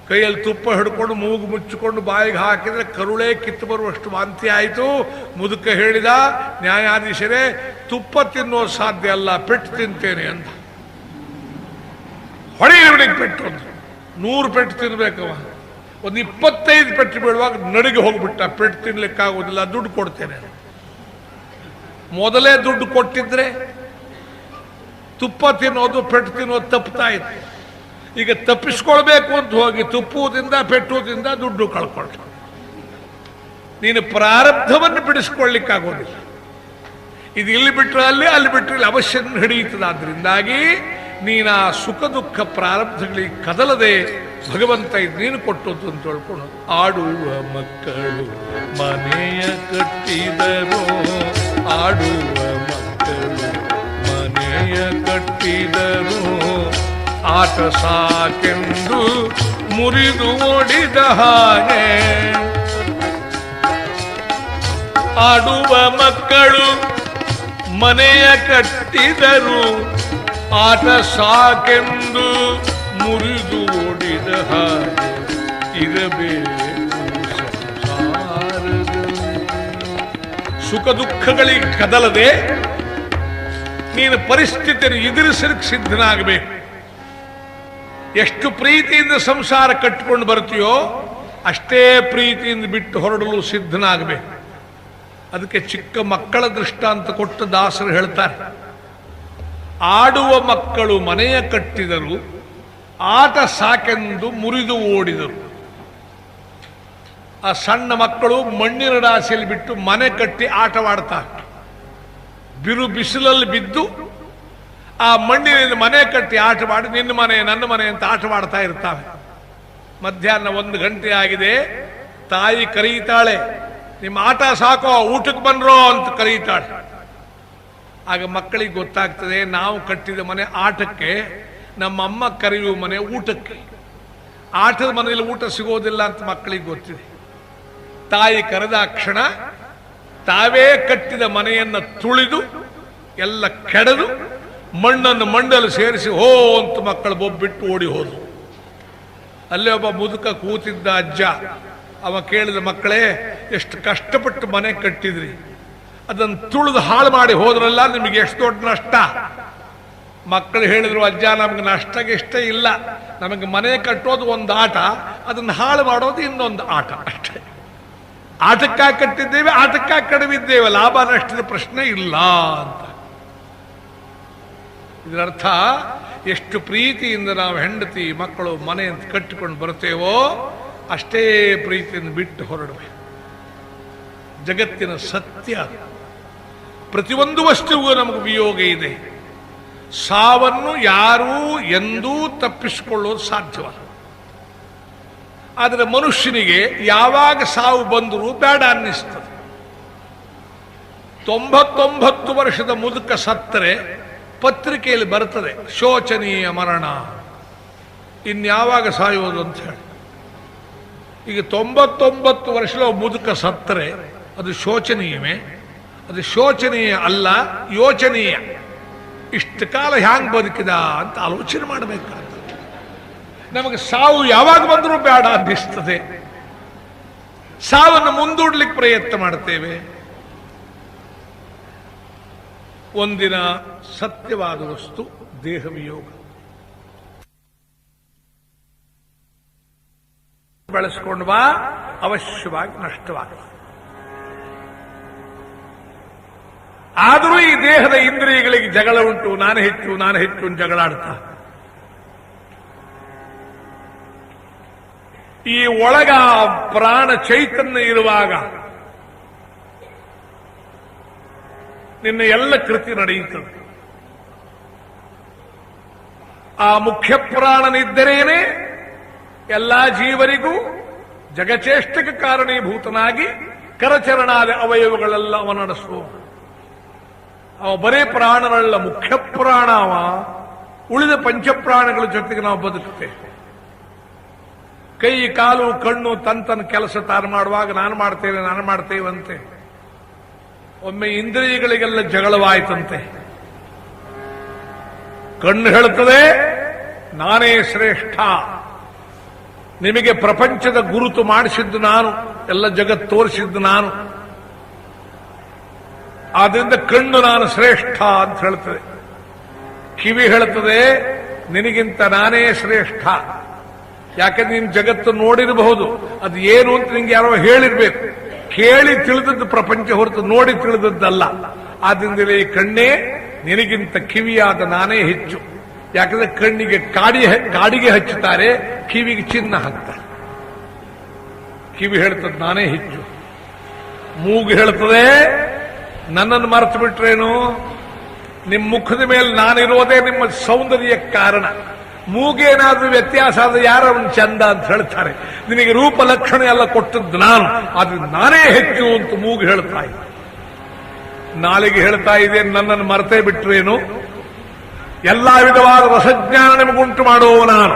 A: ಕೈಯಲ್ಲಿ ತುಪ್ಪ ಹಿಡ್ಕೊಂಡು ಮೂಗು ಮುಚ್ಚಿಕೊಂಡು ಬಾಯಿಗೆ ಹಾಕಿದ್ರೆ ಕರುಳೇ ಕಿತ್ತು ಬರುವಷ್ಟು ವಾಂತಿ ಆಯಿತು. ಮುದುಕ ಹೇಳಿದ, ನ್ಯಾಯಾಧೀಶರೇ, ತುಪ್ಪ ತಿನ್ನೋದು ಸಾಧ್ಯ ಅಲ್ಲ, ಪೆಟ್ಟು ತಿಂತೇನೆ ಅಂತ. ಹೊಡೆಯವನಿಗೆ ಪೆಟ್ಟು ಅಂತ ನೂರು ಪೆಟ್ಟು ತಿನ್ಬೇಕವ ಒಂದು ಇಪ್ಪತ್ತೈದು ಪೆಟ್ಟು ಬೀಳುವಾಗ ನಡಿಗೆ ಹೋಗ್ಬಿಟ್ಟ, ಪೆಟ್ಟು ತಿನ್ಲಿಕ್ಕಾಗೋದಿಲ್ಲ ದುಡ್ಡು ಕೊಡ್ತೇನೆ ಮೊದಲೇ ದುಡ್ಡು ಕೊಟ್ಟಿದ್ರೆ ತುಪ್ಪ ತಿನ್ನೋದು, ಪೆಟ್ಟು ತಿನ್ನೋದು ತಪ್ಪುತ್ತಾ ಇತ್ತು ಈಗ ತಪ್ಪಿಸ್ಕೊಳ್ಬೇಕು ಅಂತ ಹೋಗಿ ತುಪ್ಪದಿಂದ ಪೆಟ್ಟುವುದಿಂದ ದುಡ್ಡು ಕಳ್ಕೊಳ್ತ ನೀನು ಪ್ರಾರಬ್ಧವನ್ನು ಬಿಡಿಸ್ಕೊಳ್ಳಿಕ್ಕಾಗೋದಿಲ್ಲ. ಇದು ಇಲ್ಲಿ ಬಿಟ್ಟರೆ ಅಲ್ಲಿ ಅಲ್ಲಿ ಬಿಟ್ಟರೆ ಇಲ್ಲಿ ಅವಶ್ಯ ಹಿಡಿಯುತ್ತದಾದ್ರಿಂದಾಗಿ ನೀನು ಆ ಸುಖ ದುಃಖ ಪ್ರಾರಬ್ಧಗಳಿಗೆ ಕದಲದೆ ಭಗವಂತ ಇದು ನೀನು ಕೊಟ್ಟದ್ದು ಅಂತ ಹೇಳ್ಕೊಂಡು ಆಡುವ ಮಕ್ಕಳು ಮನೆಯ ಕಟ್ಟಿದರು. ಆಡುವ ಮಕ್ಕಳು ಮನೆಯ ಕಟ್ಟಿದರು. ಆಟ ಸಾಕೆಂದು ಮುರಿದು ಓಡಿದ ಹಾಗೆ. ಆಡುವ ಮಕ್ಕಳು ಮನೆಯ ಕಟ್ಟಿದರು, ಆಟ ಸಾಕೆಂದು ಮುರಿದು ಓಡಿದ ಹಾಗೆ. ಇರಬೇಕು ಸುಖ ದುಃಖಗಳಿಗೆ ಕದಲದೆ ನೀನು ಪರಿಸ್ಥಿತಿಯನ್ನು ಎದುರಿಸಲಿಕ್ಕೆ ಸಿದ್ಧನಾಗಬೇಕು. ಎಷ್ಟು ಪ್ರೀತಿಯಿಂದ ಸಂಸಾರ ಕಟ್ಟಿಕೊಂಡು ಬರ್ತೀಯೋ ಅಷ್ಟೇ ಪ್ರೀತಿಯಿಂದ ಬಿಟ್ಟು ಹೊರಡಲು ಸಿದ್ಧನಾಗಬೇಕು. ಅದಕ್ಕೆ ಚಿಕ್ಕ ಮಕ್ಕಳ ದೃಷ್ಟಾಂತ ಕೊಟ್ಟು ದಾಸರು ಹೇಳ್ತಾರೆ, ಆಡುವ ಮಕ್ಕಳು ಮನೆಯ ಕಟ್ಟಿದರು, ಆಟ ಸಾಕೆಂದು ಮುರಿದು ಓಡಿದರು. ಆ ಸಣ್ಣ ಮಕ್ಕಳು ಮಣ್ಣಿನ ರಾಶಿಯಲ್ಲಿ ಬಿಟ್ಟು ಮನೆ ಕಟ್ಟಿ ಆಟವಾಡ್ತಾರೆ ಬಿರು ಬಿಸಿಲಲ್ಲಿ ಬಿದ್ದು ಆ ಮಣ್ಣಿನಿಂದ ಮನೆ ಕಟ್ಟಿ ಆಟವಾಡಿ ನಿನ್ನ ಮನೆ, ನನ್ನ ಮನೆ ಅಂತ ಆಟವಾಡ್ತಾ ಇರ್ತಾವೆ. ಮಧ್ಯಾಹ್ನ ಒಂದು ಗಂಟೆ ಆಗಿದೆ. ತಾಯಿ ಕರೀತಾಳೆ, ನಿಮ್ಮ ಆಟ ಸಾಕೋ, ಊಟಕ್ಕೆ ಬಂದ್ರೋ ಅಂತ ಕರೀತಾಳೆ. ಆಗ ಮಕ್ಕಳಿಗೆ ಗೊತ್ತಾಗ್ತದೆ, ನಾವು ಕಟ್ಟಿದ ಮನೆ ಆಟಕ್ಕೆ ನಮ್ಮ ಅಮ್ಮ ಕರೆಯುವ ಮನೆ ಊಟಕ್ಕೆ. ಆಟದ ಮನೆಯಲ್ಲಿ ಊಟ ಸಿಗೋದಿಲ್ಲ ಅಂತ ಮಕ್ಕಳಿಗೆ ಗೊತ್ತಿದೆ. ತಾಯಿ ಕರೆದ ಕ್ಷಣ ತಾವೇ ಕಟ್ಟಿದ ಮನೆಯನ್ನು ತುಳಿದು, ಎಲ್ಲ ಕೆಡದು ಮಣ್ಣನ್ನು ಮಂಡಲು ಸೇರಿಸಿ ಹೋ ಅಂತ ಮಕ್ಕಳು ಬೊಬ್ಬಿಟ್ಟು ಓಡಿ ಹೋದ್ರು. ಅಲ್ಲೇ ಒಬ್ಬ ಮುದುಕ ಕೂತಿದ್ದ ಅಜ್ಜ. ಅವ ಕೇಳಿದ, ಮಕ್ಕಳೇ, ಎಷ್ಟು ಕಷ್ಟಪಟ್ಟು ಮನೆ ಕಟ್ಟಿದ್ರಿ. ಅದನ್ನು ತುಳಿದು ಹಾಳು ಮಾಡಿ ಹೋದ್ರಲ್ಲ, ನಿಮಗೆ ಎಷ್ಟು ದೊಡ್ಡ ನಷ್ಟ. ಮಕ್ಕಳು ಹೇಳಿದ್ರು, ಅಜ್ಜ, ನಮ್ಗೆ ನಷ್ಟಕ್ಕೆ ಇಷ್ಟ ಇಲ್ಲ. ನಮಗೆ ಮನೆ ಕಟ್ಟೋದು ಒಂದು ಆಟ, ಅದನ್ನು ಹಾಳು ಮಾಡೋದು ಇನ್ನೊಂದು ಆಟ ಅಷ್ಟೇ. ಆಟಕ್ಕಾಗಿ ಕಟ್ಟಿದ್ದೇವೆ, ಆಟಕ್ಕಾಗಿ ಕಡಿಮಿದ್ದೇವೆ ಲಾಭ, ನಷ್ಟದ ಪ್ರಶ್ನೆ ಇಲ್ಲ ಅಂತ. ಇದರರ್ಥ, ಎಷ್ಟು ಪ್ರೀತಿಯಿಂದ ನಾವು ಹೆಂಡತಿ, ಮಕ್ಕಳು, ಮನೆ ಅಂತ ಕಟ್ಟಿಕೊಂಡು ಬರ್ತೇವೋ ಅಷ್ಟೇ ಪ್ರೀತಿಯಿಂದ ಬಿಟ್ಟು ಹೊರಡಬೇಕು ಜಗತ್ತಿನ ಸತ್ಯ. ಪ್ರತಿಯೊಂದು ವಸ್ತುವಿಗೂ ನಮಗೆ ವಿಯೋಗ ಇದೆ. ಸಾವನ್ನು ಯಾರೂ ಎಂದೂ ತಪ್ಪಿಸಿಕೊಳ್ಳೋದು ಸಾಧ್ಯವಲ್ಲ. ಆದರೆ ಮನುಷ್ಯನಿಗೆ ಯಾವಾಗ ಸಾವು ಬಂದರೂ ಬೇಡ ಅನ್ನಿಸ್ತದೆ. ತೊಂಬತ್ತೊಂಬತ್ತು ವರ್ಷದ ಮುದುಕ ಸತ್ತರೆ ಪತ್ರಿಕೆಯಲ್ಲಿ ಬರ್ತದೆ, ಶೋಚನೀಯ ಮರಣ. ಇನ್ಯಾವಾಗ ಸಾಯೋದು ಅಂತ ಹೇಳಿ. ಈಗ ತೊಂಬತ್ತೊಂಬತ್ತು ವರ್ಷದ ಮುದುಕ ಸತ್ತರೆ, ಅದು ಶೋಚನೀಯವೇ? ಅದು ಶೋಚನೀಯ ಅಲ್ಲ, ಯೋಚನೀಯ. ಇಷ್ಟು ಕಾಲ ಹ್ಯಾಂಗ್ ಬದುಕಿದ ಅಂತ ಆಲೋಚನೆ ಮಾಡಬೇಕಾಗ್ತದೆ. ನಮಗೆ ಸಾವು ಯಾವಾಗ ಬಂದರೂ ಬೇಡ ಅನ್ನಿಸ್ತದೆ. ಸಾವನ್ನು ಮುಂದೂಡ್ಲಿಕ್ಕೆ ಪ್ರಯತ್ನ ಮಾಡ್ತೇವೆ. ಒಂದಿನ ಸತ್ಯವಾದ ವಸ್ತು ದೇಹವಿಯೋಗ ಬೆಳೆಸ್ಕೊಂಡು ಬಾ, ಅವಶ್ಯವಾಗಿ ನಷ್ಟವಾಗಲ್ಲ. ಆದರೂ ಈ ದೇಹದ ಇಂದ್ರಿಯಗಳಿಗೆ ಜಗಳ ಉಂಟು, ನಾನು ಹೆಚ್ಚು ನಾನು ಹೆಚ್ಚು ಜಗಳಾಡ್ತ. ಈ ಒಳಗ ಪ್ರಾಣ ಚೈತನ್ಯ ಇರುವಾಗ ನಿನ್ನ ಎಲ್ಲ ಕೃತಿ ನಡೆಯುತ್ತದೆ. ಆ ಮುಖ್ಯ ಪ್ರಾಣನಿದ್ದರೇನೆ ಎಲ್ಲಾ ಜೀವರಿಗೂ ಜಗಚೇಷ್ಟಕ್ಕೆ ಕಾರಣೀಭೂತನಾಗಿ ಕರಚರಣಾದ ಅವಯವಗಳೆಲ್ಲ ಅವ ನಡೆಸುವ ಅವ ಬರೇ ಪ್ರಾಣನಲ್ಲ, ಮುಖ್ಯ ಪುರಾಣ ಅವ. ಉಳಿದ ಪಂಚಪ್ರಾಣಗಳ ಜೊತೆಗೆ ನಾವು ಬದುಕುತ್ತೇವೆ. ಕೈ, ಕಾಲು, ಕಣ್ಣು ತಂತನ ಕೆಲಸ ತಾನು ಮಾಡುವಾಗ ನಾನು ಮಾಡ್ತೇವೆ ನಾನು ಮಾಡ್ತೇವಂತೆ ಒಮ್ಮೆ ಇಂದ್ರಿಯಗಳಿಗೆಲ್ಲ ಜಗಳವಾಯ್ತಂತೆ. ಕಣ್ಣು ಹೇಳುತ್ತದೆ ನಾನೇ ಶ್ರೇಷ್ಠ. ನಿಮಗೆ ಪ್ರಪಂಚದ ಗುರುತು ಮಾಡಿಸಿದ್ದು ನಾನು, ಎಲ್ಲ ಜಗತ್ತು ತೋರಿಸಿದ್ದು ನಾನು. ಆದ್ರಿಂದ ಕಣ್ಣು ನಾನು ಶ್ರೇಷ್ಠ ಅಂತ ಹೇಳ್ತದೆ. ಕಿವಿ ಹೇಳುತ್ತದೆ ನಿನಗಿಂತ ನಾನೇ ಶ್ರೇಷ್ಠ. ಯಾಕಂದ್ರೆ ನೀನು ಜಗತ್ತು ನೋಡಿರಬಹುದು, ಅದು ಏನು ಅಂತ ನಿಂಗೆ ಯಾರೋ ಹೇಳಿರ್ಬೇಕು. ಕೇಳಿ ತಿಳಿದದ್ದು ಪ್ರಪಂಚ ಹೊರತು ನೋಡಿ ತಿಳಿದದ್ದಲ್ಲ. ಆದ್ರಿಂದಲೇ ಈ ಕಣ್ಣೇ ನಿನಗಿಂತ ಕಿವಿಯಾದ ನಾನೇ ಹೆಚ್ಚು. ಯಾಕಂದ್ರೆ ಕಣ್ಣಿಗೆ ಕಾಡಿ ಕಾಡಿಗೆ ಹಚ್ಚುತ್ತಾರೆ, ಕಿವಿಗೆ ಚಿನ್ನ ಹಾಕ್ತಾರೆ. ಕಿವಿ ಹೇಳ್ತದ್ದು ನಾನೇ ಹೆಚ್ಚು. ಮೂಗು ಹೇಳ್ತದೆ, ನನ್ನನ್ನು ಮರೆತು ಬಿಟ್ರೇನು? ನಿಮ್ಮ ಮುಖದ ಮೇಲೆ ನಾನಿರೋದೇ ನಿಮ್ಮ ಸೌಂದರ್ಯ ಕಾರಣ. ಮೂಗೇನಾದ್ರೂ ವ್ಯತ್ಯಾಸ ಆದ್ರೆ ಯಾರ ಒಂದು ಚಂದ ಅಂತ ಹೇಳ್ತಾರೆ. ನಿನಗೆ ರೂಪ ಲಕ್ಷಣ ಎಲ್ಲ ಕೊಟ್ಟದ್ದು ನಾನು. ಆದ್ರೆ ನಾನೇ ಹೆಚ್ಚು ಅಂತ ಮೂಗು ಹೇಳ್ತಾ ಇದ್ದೆ ನಾಳೆಗೆ ಹೇಳ್ತಾ ಇದೆ, ನನ್ನನ್ನು ಮರೆತೇ ಬಿಟ್ರೇನು? ಎಲ್ಲಾ ವಿಧವಾದ ರಸಜ್ಞಾನ ನಿಮಗುಂಟು ಮಾಡುವವ ನಾನು.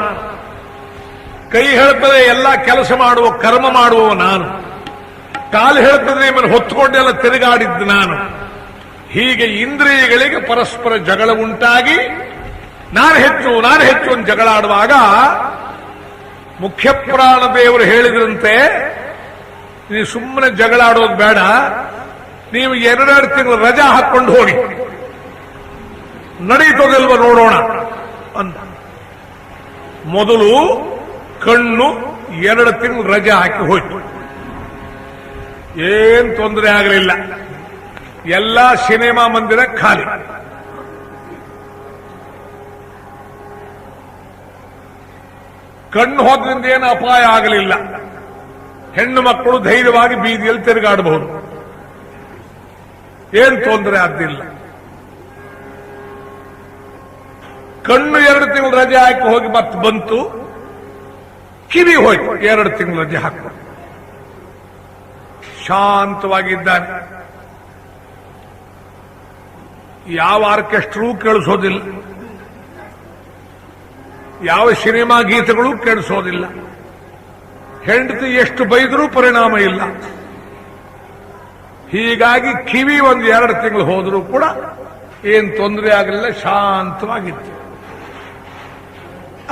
A: ಕೈ ಹೇಳ್ತದೆ, ಎಲ್ಲ ಕೆಲಸ ಮಾಡುವ, ಕರ್ಮ ಮಾಡುವವ ನಾನು. ಕಾಲು ಹೇಳ್ತದೆ, ನಿಮ್ಮನ್ನು ಹೊತ್ತುಕೊಂಡೆಲ್ಲ ತಿರುಗಾಡಿದ್ದು ನಾನು. ಹೀಗೆ ಇಂದ್ರಿಯಗಳಿಗೆ ಪರಸ್ಪರ ಜಗಳ ಉಂಟಾಗಿ ನಾನು ಹೆಚ್ಚು ನಾನು ಹೆಚ್ಚು ಅಂತ ಜಗಳ ಆಡುವಾಗ ಮುಖ್ಯ ಪ್ರಾಣ ದೇವರು ಹೇಳಿದ್ರಂತೆ ನೀವು ಸುಮ್ಮನೆ ಜಗಳಾಡೋದು ಬೇಡ, ನೀವು ಎರಡೆರಡು ತಿಂಗಳು ರಜಾ ಹಾಕೊಂಡು ಹೋಗಿ. ನಡೀತೋದಿಲ್ವ ನೋಡೋಣ ಅಂತ. ಮೊದಲು ಕಣ್ಣು ಎರಡು ತಿಂಗಳು ರಜೆ ಹಾಕಿ ಹೋಯ್ತು. ಏನ್ ತೊಂದರೆ ಆಗಲಿಲ್ಲ. ಎಲ್ಲ ಸಿನಿಮಾ ಮಂದಿರ ಖಾಲಿ. ಕಣ್ಣು ಹೋದ್ರಿಂದ ಏನು ಅಪಾಯ ಆಗಲಿಲ್ಲ. ಹೆಣ್ಣು ಮಕ್ಕಳು ಧೈರ್ಯವಾಗಿ ಬೀದಿಯಲ್ಲಿ ತಿರುಗಾಡಬಹುದು. ಏನು ತೊಂದರೆ ಆದ್ದಿಲ್ಲ. ಕಣ್ಣು ಎರಡು ತಿಂಗಳು ರಜೆ ಹಾಕಿ ಹೋಗಿ ಮತ್ತೆ ಬಂತು. ಕಿವಿ ಹೋಯ್ತು, ಎರಡು ತಿಂಗಳು ರಜೆ ಹಾಕಿ ಶಾಂತವಾಗಿದ್ದಾನೆ. ಯಾವ ಆರ್ಕೆಸ್ಟ್ರೂ ಕೇಳಿಸೋದಿಲ್ಲ. ಯಾವ ಸಿನಿಮಾ ಗೀತೆಗಳು ಕೇಳಿಸೋದಿಲ್ಲ ಹೆಂಡತಿ ಎಷ್ಟು ಬೈದರೂ ಪರಿಣಾಮ ಇಲ್ಲ. ಹೀಗಾಗಿ ಕಿವಿ ಒಂದು ಎರಡು ತಿಂಗಳು ಹೋದರೂ ಕೂಡ ಏನ್ ತೊಂದರೆ ಆಗಲಿಲ್ಲ, ಶಾಂತವಾಗಿತ್ತು.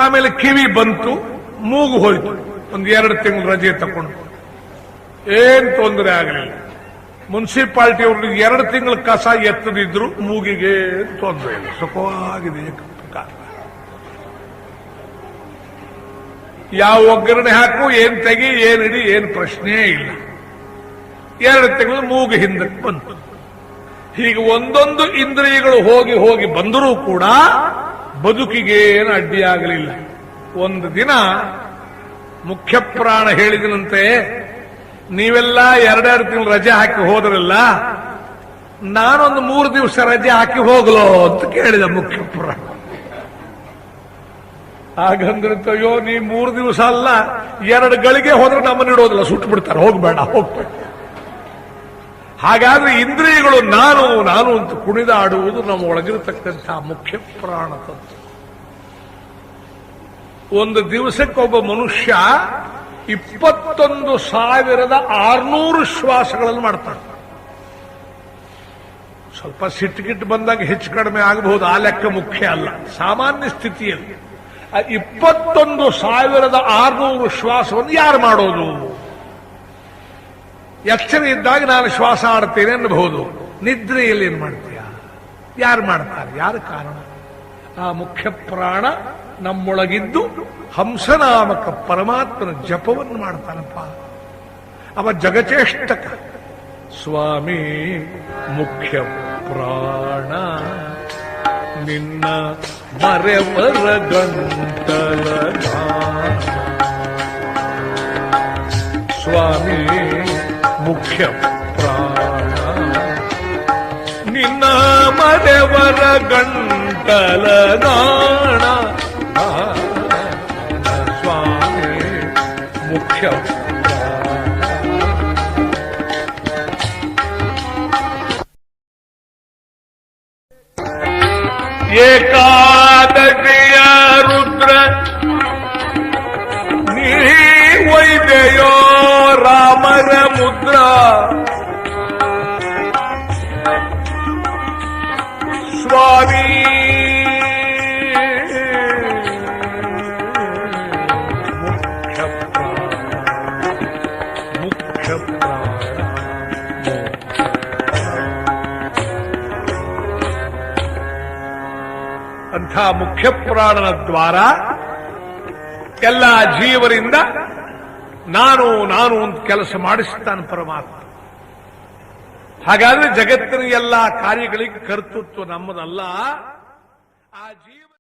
A: ಆಮೇಲೆ ಕಿವಿ ಬಂತು, ಮೂಗು ಹೋಯ್ತು. ಒಂದು ಎರಡು ತಿಂಗಳು ರಜೆ ತಕೊಂಡು. ಏನ್ ತೊಂದರೆ ಆಗಲಿಲ್ಲ. ಮುನ್ಸಿಪಾಲ್ಟಿ ಅವ್ರಿಗೆ ಎರಡು ತಿಂಗಳು ಕಸ ಎತ್ತದಿದ್ರು, ಮೂಗಿಗೆ ತೊಂದರೆ ಇಲ್ಲ. ಸುಖವಾಗಿದೆ ಯಾವ ಒಗ್ಗರಣೆ ಹಾಕು, ಏನ್ ತೆಗಿ, ಏನ್ ಇಡಿ, ಏನ್ ಪ್ರಶ್ನೆ ಇಲ್ಲ. ಎರಡು ತೆಗೆದು ಮೂಗು ಹಿಂದಕ್ಕೆ ಬಂತು. ಹೀಗೆ ಒಂದೊಂದು ಇಂದ್ರಿಯಗಳು ಹೋಗಿ ಹೋಗಿ ಬಂದರೂ ಕೂಡ ಬದುಕಿಗೆ ಏನು ಅಡ್ಡಿಯಾಗಲಿಲ್ಲ ಒಂದು ದಿನ ಮುಖ್ಯ ಪ್ರಾಣ ಹೇಳಿದನಂತೆ, ನೀವೆಲ್ಲ ಎರಡೆರಡು ತಿಂಗಳು ರಜೆ ಹಾಕಿ ಹೋದ್ರಲ್ಲ, ನಾನೊಂದು ಮೂರು ದಿವಸ ರಜೆ ಹಾಕಿ ಹೋಗಲೋ ಅಂತ ಕೇಳಿದ ಮುಖ್ಯ ಪ್ರಾಣ ಹಾಗಂದ್ರೆ ಅಯ್ಯೋ ನೀ ಮೂರು ದಿವಸ ಅಲ್ಲ, ಎರಡು ಗಳಿಗೆ ಹೋದ್ರೆ ನಮ್ಮ ಇಡೋದಿಲ್ಲ, ಸುಟ್ಟು ಬಿಡ್ತಾರೆ. ಹೋಗ್ಬೇಡ ಹೋಗ್ಬೇಡ. ಹಾಗಾದ್ರೆ ಇಂದ್ರಿಯಗಳು ನಾನು ನಾನು ಅಂತ ಕುಣಿದಾಡುವುದು ನಮ್ಮ ಒಳಗಿರತಕ್ಕಂತಹ ಮುಖ್ಯ ಪ್ರಾಣ ತತ್ವ. ಒಂದು ದಿವಸಕ್ಕೊಬ್ಬ ಮನುಷ್ಯ ಇಪ್ಪತ್ತೊಂದು ಸಾವಿರದ ಆರ್ನೂರು ಶ್ವಾಸಗಳನ್ನು ಮಾಡ್ತಾನೆ. ಸ್ವಲ್ಪ ಸಿಟ್ಟುಗಿಟ್ಟು ಬಂದಾಗ ಹೆಚ್ಚು ಕಡಿಮೆ ಆಗಬಹುದು, ಆ ಲೆಕ್ಕ ಮುಖ್ಯ ಅಲ್ಲ. ಸಾಮಾನ್ಯ ಸ್ಥಿತಿಯಲ್ಲಿ. ಇಪ್ಪತ್ತೊಂದು ಸಾವಿರದ ಆರ್ನೂರು ಶ್ವಾಸವನ್ನು ಯಾರು ಮಾಡೋದು? ಎಚ್ಚರ ಇದ್ದಾಗ ನಾನು ಶ್ವಾಸ ಆಡ್ತೇನೆ ಅನ್ನಬಹುದು ನಿದ್ರೆಯಲ್ಲಿ ಏನ್ ಮಾಡ್ತೀಯ? ಯಾರು ಮಾಡ್ತಾರೆ? ಯಾರು ಕಾರಣ? ಆ ಮುಖ್ಯ ಪ್ರಾಣ ನಮ್ಮೊಳಗಿದ್ದು ಹಂಸನಾಮಕ ಪರಮಾತ್ಮನ ಜಪವನ್ನು ಮಾಡ್ತಾನಪ್ಪ. ಅವ ಜಗಚೇಷ್ಟಕ. ಸ್ವಾಮಿ, ಮುಖ್ಯ ಪ್ರಾಣ. ನಿನ್ನ ಮರೆವರ ಗಂಟಲ ಸ್ವಾಮಿ ಮುಖ್ಯ ಪ್ರಾಣ. ನಿನ್ನ ಮರೆವರ ಗಂಟಲ ಗಾಣ ಸ್ವಾಮಿ ಮುಖ್ಯ ये ಅಂಥ ಮುಖ್ಯ ಪುರಾಣನ ದ್ವಾರ, ಎಲ್ಲ ಜೀವರಿಂದ ನಾನು ನಾನು ಅಂತ ಕೆಲಸ ಮಾಡಿಸ್ತಾನೆ ಪರಮಾತ್ಮ. ಹಾಗಾದ್ರೆ ಜಗತ್ತಿನ ಎಲ್ಲ ಕಾರ್ಯಗಳಿಗೆ ಕರ್ತೃತ್ವ ನಮ್ಮದಲ್ಲ. ಆ ಜೀವ